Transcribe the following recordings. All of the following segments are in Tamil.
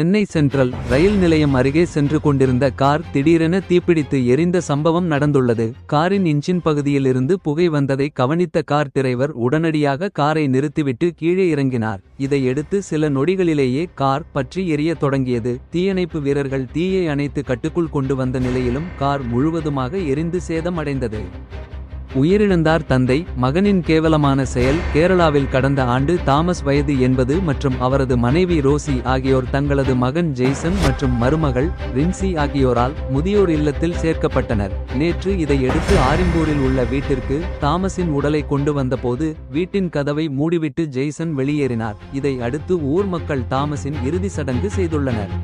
சென்னை சென்ட்ரல் ரயில் நிலையம் அருகே சென்று கொண்டிருந்த கார் திடீரென தீப்பிடித்து எரிந்த சம்பவம் நடந்துள்ளது. காரின் இன்ஜின் பகுதியில் இருந்து புகை வந்ததை கவனித்த கார் டிரைவர் உடனடியாக காரை நிறுத்திவிட்டு கீழே இறங்கினார். இதையடுத்து சில நொடிகளிலேயே கார் பற்றி எரிய தொடங்கியது. தீயணைப்பு வீரர்கள் தீயை அணைத்து கட்டுக்குள் கொண்டு வந்த நிலையிலும் கார் முழுவதுமாக எரிந்து சேதமடைந்தது. உயிரிழந்தார் தந்தை மகனின் கேவலமான செயல் கேரளாவில் கடந்த ஆண்டு தாமஸ் வயது என்பது மற்றும் அவரது மனைவி ரோசி ஆகியோர் தங்களது மகன் ஜெய்சன் மற்றும் மருமகள் ரின்சி ஆகியோரால் முதியோர் இல்லத்தில் சேர்க்கப்பட்டனர். நேற்று இதையடுத்து ஆரிம்பூரில் உள்ள வீட்டிற்கு தாமஸின் உடலை கொண்டு வந்தபோது வீட்டின் கதவை மூடிவிட்டு ஜெய்சன் வெளியேறினார். இதை அடுத்து ஊர் மக்கள் தாமஸின் இறுதி சடங்கு செய்துள்ளனர்.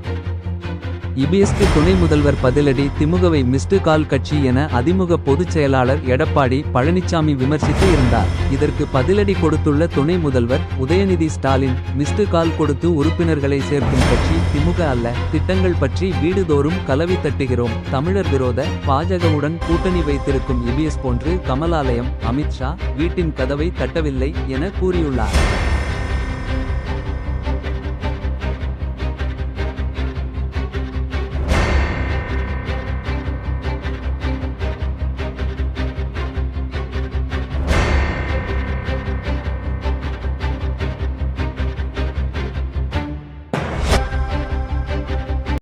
இபிஎஸ்க்கு துணை முதல்வர் பதிலடி திமுகவை மிஸ்டு கால் கட்சி என அதிமுக பொதுச் செயலாளர் எடப்பாடி பழனிசாமி விமர்சித்து இருந்தார். இதற்கு பதிலடி கொடுத்துள்ள துணை முதல்வர் உதயநிதி ஸ்டாலின் மிஸ்டு கால் கொடுத்து உறுப்பினர்களை சேர்க்கும் கட்சி திமுக அல்ல. திட்டங்கள் பற்றி வீடுதோறும் கலவி தட்டுகிறோம். தமிழர் விரோத பாஜகவுடன் கூட்டணி வைத்திருக்கும் இபிஎஸ் போன்று கமலாலயம் அமித்ஷா வீட்டின் கதவை தட்டவில்லை என கூறியுள்ளார்.